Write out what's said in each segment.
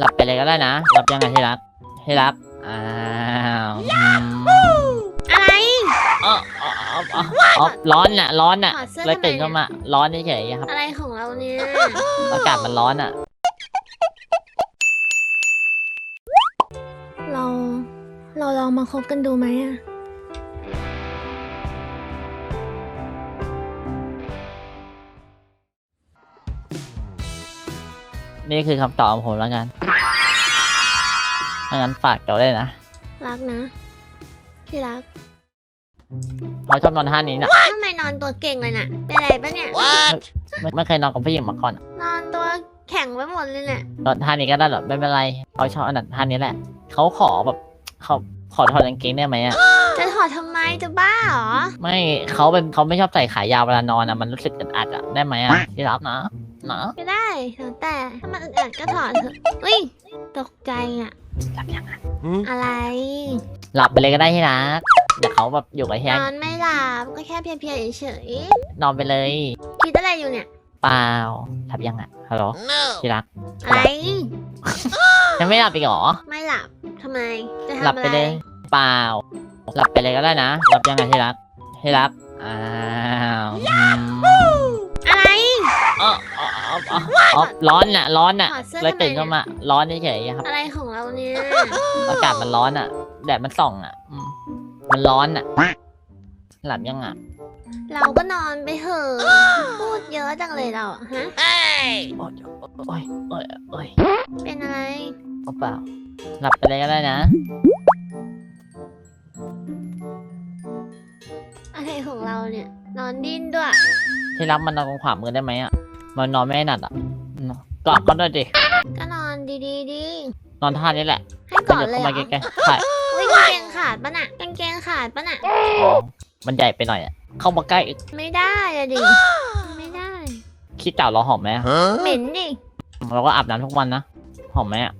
หลับไปเลยก็ได้นะหลับยังไงที่รักที่รักอ้าวอืมอะไรอ๋ออ๋ออ๋ออ๋ออ๋อร้อนน่ะ ร้อนน่ะถอดเสื้อเลยตื่นทำไมเนี่ยเข้ามาร้อนเฉยๆครับ อะไรของเราเนี่ยอากาศมันร้อนอะ เรา เราลองมาคบกันดูไหมอะ นี่คือคำตอบของผมแล้วกันถ้างั้นฝากเดี๋ยวได้นะรักนะ ที่รักเขาชอบนอนท่านี้นะทำไมนอนตัวเก่งเลยน่ะ เป็นอะไรปะเนี่ย ไม่ไม่เคยนอนกับผู้หญิงมาก่อนนอนตัวแข็งไปหมดเลยเนี่ยนอนท่านี้ก็ได้หรอกไม่เป็นไรเขาชอบอันนั้นท่านี้แหละเขาขอแบบเขาขอถอดกางเกงได้ไหมอะจะถอดทำไมจะบ้าเหรอ ไม่เขาเป็นเขาไม่ชอบใส่ขายาวเวลานอนอะมันรู้สึกอึดอัดอะได้ไหมอะที่รักนะ นะก็ได้แล้วแต่ถ้ามันอึดอัดก็ถอดเถอะอุ้ยตกใจอะหลับยังอะอะไร หลับไปเลยก็ได้ที่รักเดี๋ยวเขาแบบอยู่กับที่นรักอนไม่หลับก็แค่เพลียๆเฉยนอนไปเลยๆคิดอะไรอยู่เนี่ยเปล่าหลับยังอะฮัลโหลที่รักอะไรยังไม่หลับอีกเหรอไม่หลับทำไมจะทำหลับอะไปไรเลยเปล่า หลับไปเลยก็ได้นะหลับยังไงที่รักที่รักอ้าวอืมอะไรอ๋อ อ๋ออ๋ออ๋ออ๋อร้อนน่ะ ร้อนน่ะถอดเสื้อเลยทำไมตื่นเข้ามา ร้อนเฉยๆครับอะไรของเราเนี่ยอากาศมันร้อนอะแดดมันส่องอะอืมมันร้อนอะหลับยังอะเราก็นอนไปเถอะพูดเยอะจังเลยเราอะฮะ โอ้ยโอ้ยโอ้ยโอ้ยเป็นอะไร เอาเปล่า หลับไปเลยก็ได้นะ อะไรของเราเนี่ย นอนดิ้นด้วยที่รักมันนอนตรงขวามือได้ไหมอะ มันนอนไม่ถนัดอะกอดก็ได้ดิก็นอนดีๆดีนอนท่านี้แหละให้ก่อนดี๋วเลยเข้าเหรมาอใกล้ๆใช่อุ้ยกางเกงขาดปะน่ะกางเกงขาดปะน่ะอ๋อมันใหญ่ไปหน่อยอะเข้ามาใกล้อีกไม่ได้อะดิไม่ได้คิดเจ้าเราหอมไหมอะเหม็นดิเราก็อาบน้ำทุกวันนะหอมไหมอะ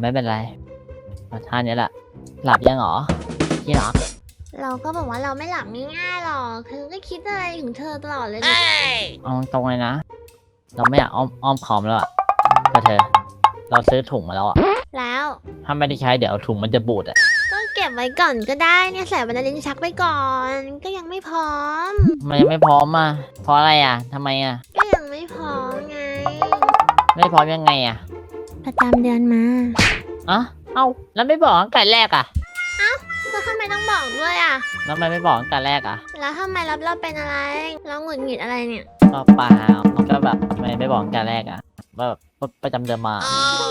ไม่เป็นไรมาท่านี้แหละหลับยังเหรอที่รักเราก็บอกว่าเราไม่หลับง่ายๆหรอกเธอก็คิดอะไรของเธอตลอดเลยเนี่ยเอาตรงเลยนะ เราไม่อยากอ้อมอ้อมคอมแล้วอะแต่เธอ เราซื้อถุงมาแล้วอะ แล้ว ถ้าไม่ได้ใช้เดี๋ยวถุงมันจะบูดอะ ก็เก็บไว้ก่อนก็ได้เนี่ยใส่บรรดาลิ้นชักไปก่อน ก็ยังไม่พร้อม มันยังไม่พร้อมอะ เพราะอะไรอะทำไมอะ ก็ยังไม่พร้อมไง ไม่พร้อมยังไงอะ ประจำเดือนมาอะเอ้า แล้วไม่บอกตั้งแต่แรกอะ แล้วทำไมต้องบอกด้วยอะ แล้วทำไมไม่บอกตั้งแต่แรกอะ แล้วทำไมเราเราเป็นอะไร เราหงุดหงิดอะไรเนี่ย ก็เปล่าก็แบบทำไมไม่บอกตั้งแต่แรกอะว่าแบบประจำเดือนมา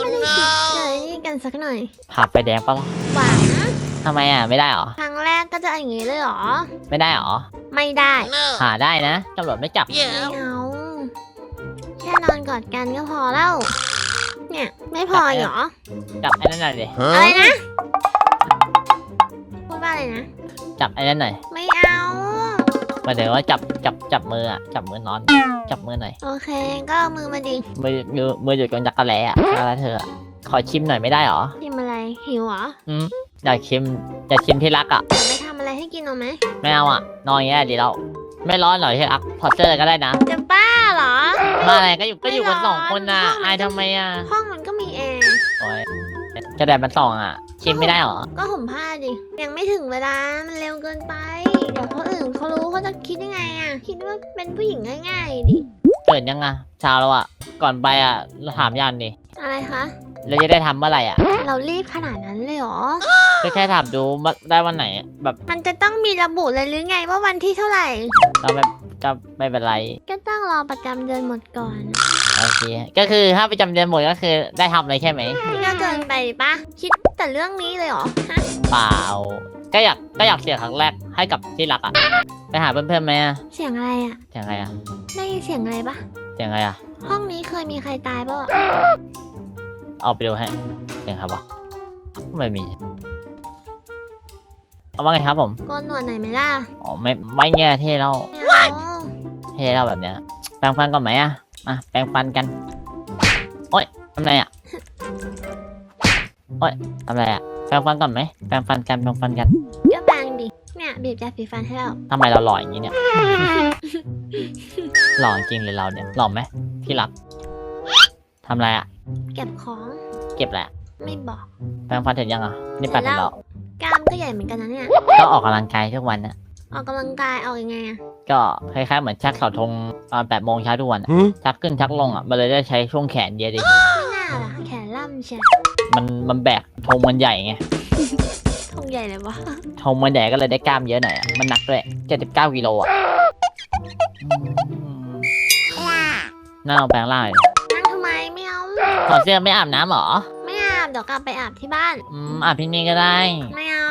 ไม่ได้คิดเลยนี่กันสักหน่อยผ่าไฟแดงปะล่ะหวังทำไมอะไม่ได้เหรอครั้งแรกก็จะอย่างนี้เลยเหรอ ไม่ได้เหรอไม่ได้ผ่าได้นะตำรวจไม่จับไม่เอาแค่นอนกอดกันก็พอแล้ว เนี่ย ไม่พออีกเหรอ จับไอ้นั่นหน่อยดิอะไรนะพูดว่าอะไรนะ จับไอ้นั่นหน่อย ไม่เอาห มายถึงว่าจับจับจับมืออะจับมือนอน จับมือหน่อยโอเค ก็เอามือมาดิมือมือมือหยุดกันจักรแล้อะอะไรเธออะขอชิมหน่อยไม่ได้เหรอกินอะไรหิวเหรออืมอยากชิมอยากชิมที่รักอะเดี๋ยวไปทำอะไรให้กินเอาไหมไม่เอาอะ นอนอย่างเงี้ยดีแล้วไม่ร้อนหรอที่รักถอดเสื้อเลยก็ได้นะจะบ้าเหรอ มาอะไรก็อยู่ก็อยู่กันไม่ร้สอนองคนน่ะห้องมันอายทำไมอะห้องมันก็มีแอร์โอ้ยจะแดดมันส่องอะ ชิมไม่ได้เหรอก็ห่มผ้าดิยังไม่ถึงเวลามันเร็วเกินไป เดี๋ยวเขา อื่นเขารู้เขาจะคิดยังไงอะคิดว่าเป็นผู้หญิงง่าย ๆดิเกิดยังอะเช้าแล้วอะก่อนไปอะเราถามยันดิอะไรคะเราจะได้ทำเมื่อไหร่อะเรารีบขนาดนั้นเลยเหรอก็แค่ถามดูว่าได้วันไหนอะแบบมันจะต้องมีระบุเลยหรือไงว่าวันที่เท่าไหร่ เราไม่ก็ไม่เป็นไรก็ต้องรอประจำเดือนหมดก่อนโอ เค ก็คือถ้าไปจำเดือนหมดก็คือได้ทำเลยใช่ไหมนี่ก็เกินไปปะคิดแต่เรื่องนี้เลยเหรอฮะเปล่า ก็อยากก็อยากเสียครั้งแรกให้กับที่รักอะ ไปหาเพื่อนๆไหมอะเสียงอะไรอะเสียงอะไรอะได้ยินเสียงอะไรปะเสียงอะไรอะห้องนี้เคยมีใครตายปะเอาไปดูให้เสียงครับวะไม่มี เอาว่าไงครับผมโกนหนวดหน่อยไหมล่ะอ๋อไม่ไม่แง่เท่เราไม่เอาเท่เราแบบเนี้ยแปรงฟันก่อนไหมอะ มาแปรงฟันกัน โอ๊ยทำไรอะ โอ๊ยทำไรอะ แปรงฟันก่อนไหม แปรงฟันกัน แปรงฟันกันก็บางดิ เนี่ยบีบยาสีฟันให้เราทำไมเราหล่ออย่างนี้เนี่ย หล่อจริงเลยเราเนี่ย หล่อไหมที่รักทำไรอะ เก็บของ เก็บแหละ ไม่บอก แปรงฟันเสร็จยังอะ นี่แปดเสร็จแล้วกล้ามก็ใหญ่เหมือนกันนะเนี่ย ก็ออกกำลังกายทุกวันนะ ออกกำลังกายออกยังไงอะก็คล้ายๆเหมือนชักเสาธงตอนแปดโมงเช้าทุกวันอะชักขึ้นชักลงอะมันเลยได้ใช้ช่วงแขนเยอะดิไม่น่าล่ะแขนล่ำเชียวมันมันแบกธงมันใหญ่ไงทงใหญ่เลยวะธงมันใหญ่ก็เลยได้กล้ามเยอะหน่อยอะมันหนักด้วยเจ็ดสิบเก้ากิโลอะอืมน่าเอาแปรงล่างเลยนั่งทำไมไม่เอา ถอดเสื้อไม่อาบน้ำเหรอ ไม่อาบเดี๋ยวกลับไปอาบที่บ้านอืมอาบที่นี่ก็ได้ ไม่เอา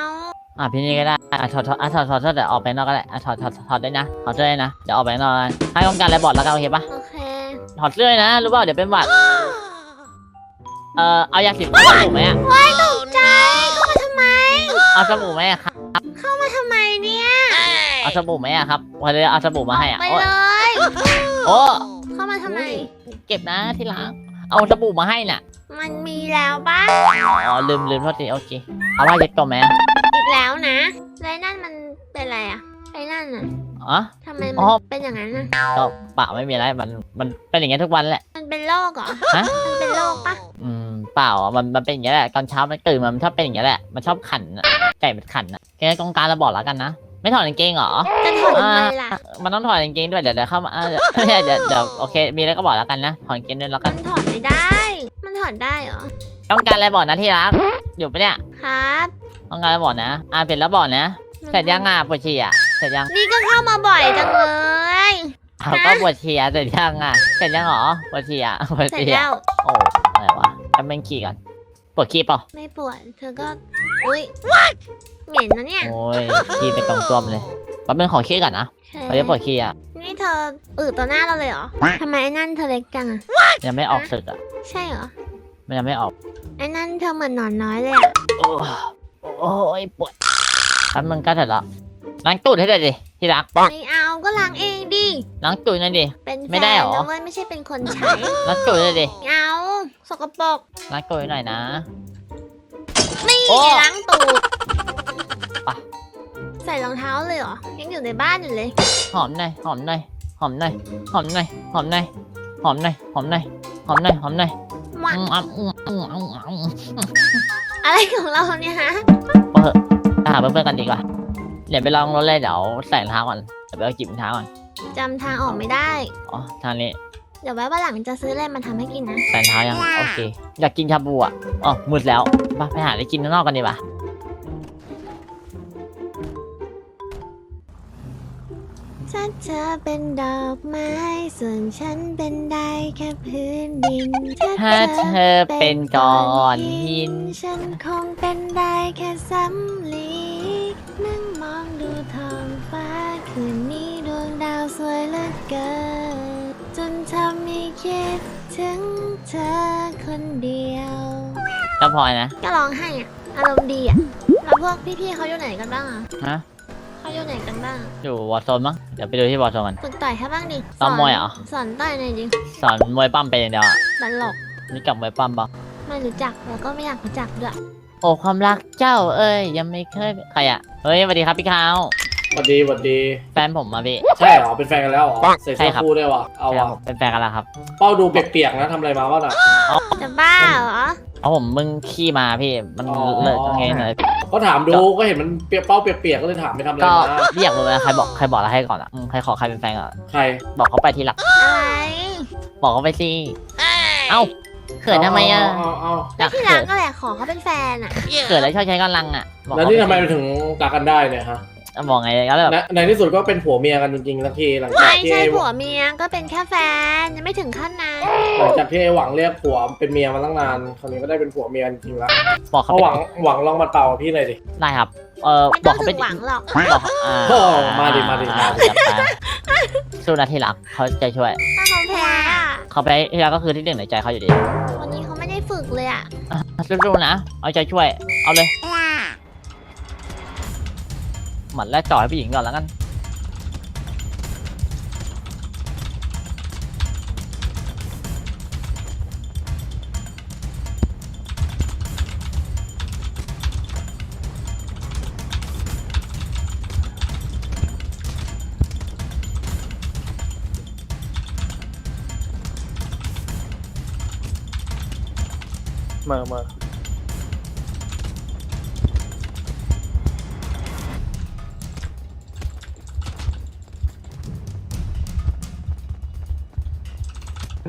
อาบที่นี่ก็ได้ อะถอดถอดอะถอดถอดเสื้อแต่ออกไปนอกก็ได้อะถอดถอดถอดได้นะถอดเสื้อได้นะเดี๋ยวออกไปนอกกันให้ต้องการอะไรบอกแล้วกันโอเคปะโอเคถอดเสื้อเลยนะรู้เปล่าเดี๋ยวเป็นหวัดเออเอายาสีฟันสบู่ไหมอะตกใจเข้ามาทำไม เอาสบู่ไหมอะครับเข้ามาทำไมเนี่ยเอาสบู่ไหมอะครับวันนี้เอาสบู่มาให้อะไปโอ้เลยโอ้เข้ามาทำไม เก็บนะที่ล้างเอาสบู่มาให้น่ะมันมีแล้วปะอ๋อลืมลืมโทษทีโอเคเอาว่าเย็บตัวไหมอะอีกแล้วนะแล้ว ไอ้นั่นมันเป็นอะไรอะไอ้นั่นอะอ๋อ ทำไมมัอ๋นอ เป็นอย่างนั้นอะก็เปล่าไม่มีอะไรมันมันเป็นอย่างเงี้ยทุกวันแหละ มันเป็นโรคเหรอฮะ มันเป็นโรคปะอืมเปล่าอะมันมันเป็นอย่างเงี้ยแหละตอนเช้ามันตื่นมามันชอบเป็นอย่างเงี้ยแหละมันชอบขันอะไก่มันขันอะแกกองการเราบอกแล้วกันนะไม่ถอดกางเกงเหรอ จะถอดทำไมล่ะมันต้องถอดกางเกงด้วยเดี๋ยวเดี๋ยวเข้ามาอะเดี๋ยวเดี๋ยว เดี๋ยวเดี๋ยวโอเค มีอะไรก็บอกแล้วกันนะถอดกางเกงด้วยแล้วกัมันนถอดไม่ได้ มันถอดได้เหรอต้องการอะไรบอกนะที่รักอยู่ปะเนี่ยครับ ต้องการอะไรบอกนะอ่าเสร็จแล้วบอกนะเสร็จยังอะปวดฉี่อะเสร็จยังนี่ก็เข้ามาบ่อยจังเลยอ้าวก็ปวดฉี่อะเสร็จยังอะเสร็จยังเหรอปวดฉี่อะปวดเสร็จฉี่แล้อะวโอ้อะไรวะจะเป็นขี้ก่อนปวดขี้เปล่าไม่ปวดเธอก็อุ้ยเหม็นนะเนี่ยโอ้ยขี้ไปกองต้วมเลยแป๊บนึงขอขี้ก่อนนะใช่เขาจะปวดขี้อะนี่เธออืดต่อหน้าเราเลยเหรอทำไมไอ้นั่นเธอเล็กจังอะยังไม่ออกศึกอะใช่เหรอมันยังไม่ออกไอ้นั่นเธอเหมือนหนอนน้อยเลยอะโอ้ โอ้ยปวดแป๊บนึงก็เสร็จแล้วล้างตูดให้เลยดิที่รักไม่เอาก็ล้างเองดิล้างตูดหน่อยดิ เป็นแฟไม่ได้นเหรอ นะเว้ยไม่ใช่เป็นคนใช้ ล้างตูดเลยดิไม่เอาสกปรกล้างตูดหน่อยนะ นี่โอ้ไงล้างตูดปะใส่รองเท้าเลยเหรอยังอยู่ในบ้านอยู่เลย หอมหน่อยหอมหน่อยหอมหน่อยหอมหน่อยหอมหน่อยหอมหน่อยหอมหน่อยหอมหน่อยหอมหน่อยหวัอืงมอืมอืมอืมอืมอืมอะไรของเราเนี่ยฮะไปหาเพื่อนๆกันดีกว่าเดี๋ยวไปลองรถเลยเดี๋ยวใส่รองเท้าก่อนเดี๋ยวไปเอาจิบรองเท้าก่อนจำทางออกไม่ได้ อ๋อทางนี้เดี๋ยวไว้วันหลังจะซื้ออะไรมาทำให้กินนะ ใส่รองเท้ายังโอเค อยากกินชาบูอะอ๋อมืดแล้วไปไปหาอะไรกินข้างนอกกันดีป่ะ ถ้าเธอเป็นดอกไม้ ส่วนฉันเป็นได้แค่พื้นดิน ถ้าเธอเป็นก้อนหิน ฉันคงเป็นได้แค่สำลีนั่งมองดูท้องฟ้า คืนนี้ดวงดาวสวยเหลือเกิน จนทำให้คิดถึงเธอคนเดียว ก็พอนะ ก็ร้องให้อะ อารมณ์ดีอะ แล้วพวกพี่ๆเขาอยู่ไหนกันบ้างอะ ฮะ เขาอยู่ไหนกันบ้าง อยู่วอร์โซนมั้ง เดี๋ยวไปดูที่วอร์โซนกัน ฝึกต่อยให้บ้างดิซ้อมมวยเหรอ สอนต่อยหน่อยดิ สอนมวยปั้มไปอย่างเดียวอะตลกรู้จักมวยปั้มปะไม่รู้จักแล้วก็ไม่อยากรู้จักด้วย โอ้ความรักเจ้าเอ้ยยังไม่เคย ใครอะเฮ้ยสวัสดีครับพี่ขาว สวัสดีสวัสดี แฟนผมมาพี่ ใช่เหรอ เป็นแฟนกันแล้วเหรอใส่ใช่เสื้อครับ คู่ด้วยวะเอาใช่ครับวะผมเป็นแฟนกันแล้วครับเป้าดูเปียกๆนะทำอะไรมาบ้างอะ จะบ้าเหรอเอาผมมึงขี้มาพี่ มันอ๋อ เลิกยังไงหน่อยก็ถามดูก็เห็นมันเปียกเป้าเปียกๆก็เลยถามไปทำอะไรก็มาพี่อยากรู้ไหมใครบอกใครบอกแล้วให้ก่อนอะอืมใครขอใครเป็นแฟนก่อนอะใครบอกเขาไปทีหลังอะไรบอกเขาไปสิเอ้าเขินทำไมอะเอาเอาอยากที่เขิรักนก็แหละขอเขาเป็นแฟนอะเขินแล้วชอบใช้กำลังอะบอกแล้วเขานี่ทำไมปมันถึงรักกันได้เนี่ยฮะ สิบอกไงแล้วแบบ ในในที่สุดก็เป็นผัวเมียกันจริงๆสักทีหลังจากไม่ที่ใช่ไอ้ผัวเมียก็เป็นแค่แฟนยังไม่ถึงขั้นนั้นหลังจากที่ไอ้หวังเรียกผัวเป็นเมียมาตั้งนานคราวนี้ก็ได้เป็นผัวเมียจริงๆแล้วบอกเขาเอาไปหวังหวังลองมาเป่าพี่หน่อยดิ ได้ครับ เออไม่บต้ออกงเขาถึไปงหวังหรอกบอกอ่าโอ้มาดิมาดิ อ่มาดิจัดไปสู้นะที่รักเขาจะช่วย ถ้าเขาแพ้อะเขาไปที่รักก็คือที่หนึ่งในใจเขาอยู่ดีวันนี้เขาไม่ได้ฝึกเลยอะสู้ๆนะ เอาใจช่วย เอาเลย มัดแรกจ่อยผู้หญิงก่อนแล้วกันมามา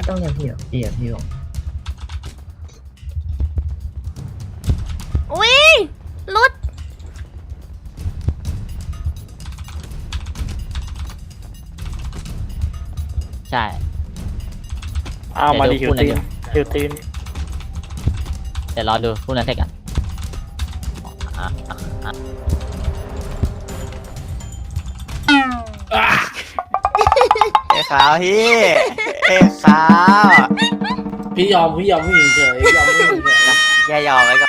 ต้องเรียกพี่หรอกพี่อะพี่หรอกอุ้ยรุดใช่ อ้าวมาดีเดี๋หิยววตีนพูดอะไรหิวตีนเดี๋ยวรอดูพวกนั้นเสร็จกันอะอะอะเอ้ยขาวพี่ เอ้ยขาวพี่ยอมพี่ยอมผู้หญิงเฉยยอมผู้หญิงเฉยแค่ยอมไว้ก่อน